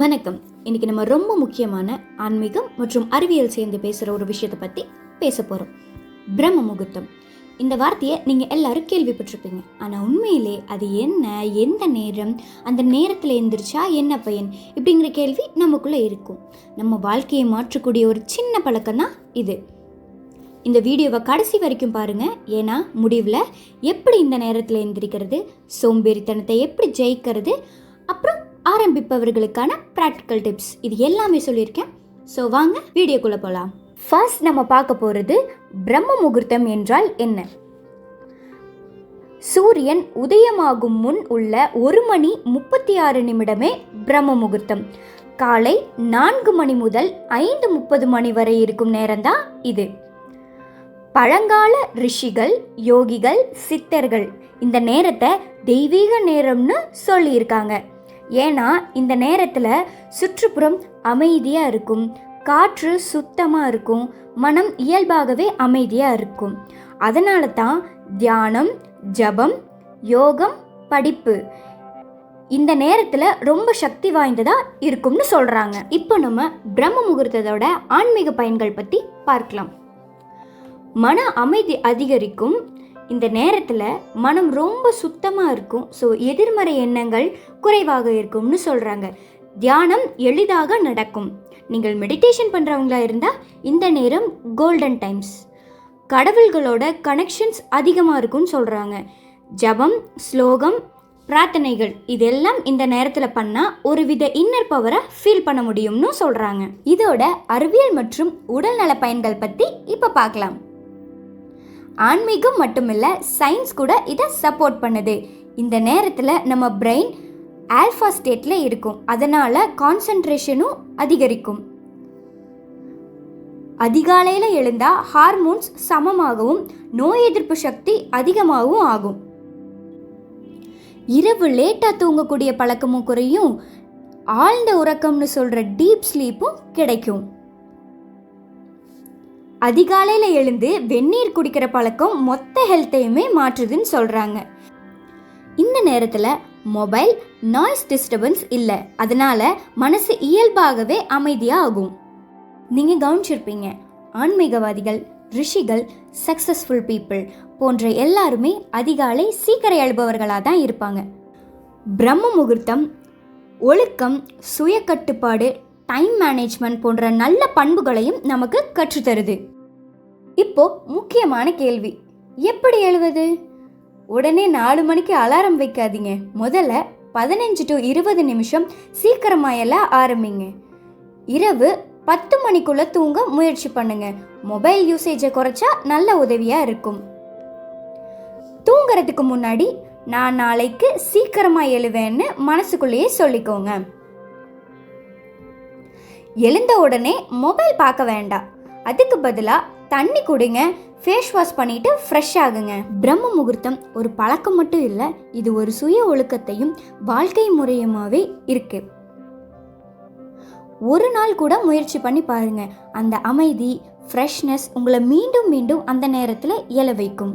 வணக்கம். இன்னைக்கு நம்ம ரொம்ப முக்கியமான ஆன்மீகம் மற்றும் அறிவியல் சேர்ந்து பேசுகிற ஒரு விஷயத்தை பற்றி பேச போகிறோம் பிரம்ம முகூர்த்தம். இந்த வார்த்தையை நீங்கள் எல்லாரும் கேள்விப்பட்டிருப்பீங்க. ஆனால் உண்மையிலே அது என்ன? எந்த நேரம்? அந்த நேரத்தில் எந்திரிச்சா என்ன பயன்? இப்படிங்கிற கேள்வி நமக்குள்ளே இருக்கும். நம்ம வாழ்க்கையை மாற்றக்கூடிய ஒரு சின்ன பழக்கம் தான் இது. இந்த வீடியோவை கடைசி வரைக்கும் பாருங்கள் ஏன்னா முடிவில் எப்படி இந்த நேரத்தில் எந்திரிக்கிறது? சோம்பேறித்தனத்தை எப்படி ஜெயிக்கிறது? அப்புறம் ஆரம்பிப்பவர்களுக்கான ப்ராக்டிக்கல் டிப்ஸ் இது எல்லாமே சொல்லியிருக்கேன். ஸோ வாங்க வீடியோக்குள்ளே போகலாம் ஃபர்ஸ்ட் நம்ம பார்க்க போகிறது பிரம்ம முகூர்த்தம் என்றால் என்ன? சூரியன் உதயமாகும் முன் உள்ள ஒரு மணி முப்பத்தி ஆறு நிமிடமே பிரம்ம முகூர்த்தம். காலை நான்கு மணி முதல் ஐந்து முப்பது மணி வரை இருக்கும் நேரம்தான் இது. பழங்கால ரிஷிகள் யோகிகள் சித்தர்கள் இந்த நேரத்தை தெய்வீக நேரம்னு சொல்லியிருக்காங்க. ஏன்னா இந்த நேரத்தில் சுற்றுப்புறம் அமைதியாக இருக்கும். காற்று சுத்தமாக இருக்கும். மனம் இயல்பாகவே அமைதியாக இருக்கும். அதனால தான் தியானம் ஜபம் யோகம் படிப்பு இந்த நேரத்தில் ரொம்ப சக்தி வாய்ந்ததாக இருக்கும்னு சொல்கிறாங்க இப்போ நம்ம பிரம்ம முகூர்த்தத்தோட ஆன்மீக பயன்கள் பற்றி பார்க்கலாம். மன அமைதி அதிகரிக்கும். இந்த நேரத்தில் மனம் ரொம்ப சுத்தமாக இருக்கும். ஸோ எதிர்மறை எண்ணங்கள் குறைவாக இருக்கும்னு சொல்கிறாங்க தியானம் எளிதாக நடக்கும். நீங்கள் மெடிடேஷன் பண்ணுறவங்களா இருந்தால் இந்த நேரம் கோல்டன் டைம்ஸ் கடவுள்களோட கனெக்ஷன்ஸ் அதிகமாக இருக்கும்னு சொல்கிறாங்க ஜபம் ஸ்லோகம் பிரார்த்தனைகள் இதெல்லாம் இந்த நேரத்தில் பண்ணால் ஒரு வித இன்னர் பவரை ஃபீல் பண்ண முடியும்னு சொல்கிறாங்க இதோட அறிவியல் மற்றும் உடல்நல பயன்கள் பற்றி இப்போ பார்க்கலாம். ஆன்மீகம் மட்டுமில்ல சயின்ஸ் கூட இதை சப்போர்ட் பண்ணுது. இந்த நேரத்தில் நம்ம பிரெயின் ஆல்ஃபா ஸ்டேட்டில் இருக்கும். அதனால் கான்சன்ட்ரேஷனும் அதிகரிக்கும். அதிகாலையில் எழுந்தால் ஹார்மோன்ஸ் சமமாகவும் நோய் எதிர்ப்பு சக்தி அதிகமாகவும் ஆகும். இரவு லேட்டாக தூங்கக்கூடிய பழக்கமும் குறையும். ஆழ்ந்த உறக்கம்னு சொல்கிற டீப் ஸ்லீப்பும் கிடைக்கும். அதிகாலையில் எழுந்து வெந்நீர் குடிக்கிற பழக்கம் மொத்த ஹெல்த்தையுமே மாற்றுதுன்னு சொல்கிறாங்க இந்த நேரத்தில் மொபைல் நாய்ஸ் டிஸ்டர்பன்ஸ் இல்லை. அதனால் மனசு இயல்பாகவே அமைதியாக ஆகும். நீங்கள் கவனிச்சிருப்பீங்க ஆன்மீகவாதிகள் ரிஷிகள் சக்ஸஸ்ஃபுல் பீப்புள் போன்ற எல்லாருமே அதிகாலை சீக்கிரம் எழுபவர்களாக தான் இருப்பாங்க. பிரம்ம முகூர்த்தம் ஒழுக்கம் சுய கட்டுப்பாடு டைம் மேனேஜ்மெண்ட் போன்ற நல்ல பண்புகளையும் நமக்கு கற்றுத்தருது. இப்போ முக்கியமான கேள்வி. எப்படி எழுவது? உடனே நாலு மணிக்கு அலாரம் வைக்காதீங்க. முதல்ல பதினஞ்சு டு இருபது நிமிஷம் சீக்கிரமாக எல்லாம் ஆரம்பிங்க. இரவு பத்து மணிக்குள்ள தூங்க முயற்சி பண்ணுங்க. மொபைல் யூசேஜை குறைச்சா நல்ல உதவியா இருக்கும். தூங்குறதுக்கு முன்னாடி நான் நாளைக்கு சீக்கிரமா எழுவேன்னு மனசுக்குள்ளேயே சொல்லிக்கோங்க. எழுந்த உடனே மொபைல் பார்க்க வேண்டாம். அதுக்கு பதிலாக தண்ணி குடிங்க. ஃபேஸ் வாஷ் பண்ணிட்டு ஃப்ரெஷ் ஆகுங்க. பிரம்ம முகூர்த்தம் ஒரு பழக்கம் மட்டும் இல்லை இது ஒரு சுய ஒழுக்கத்தையும் வாழ்க்கை முறையுமாவே இருக்கு. ஒரு நாள் கூட முயற்சி பண்ணி பாருங்க. அந்த அமைதி ஃப்ரெஷ்னஸ் உங்களை மீண்டும் மீண்டும் அந்த நேரத்தில் இயல வைக்கும்.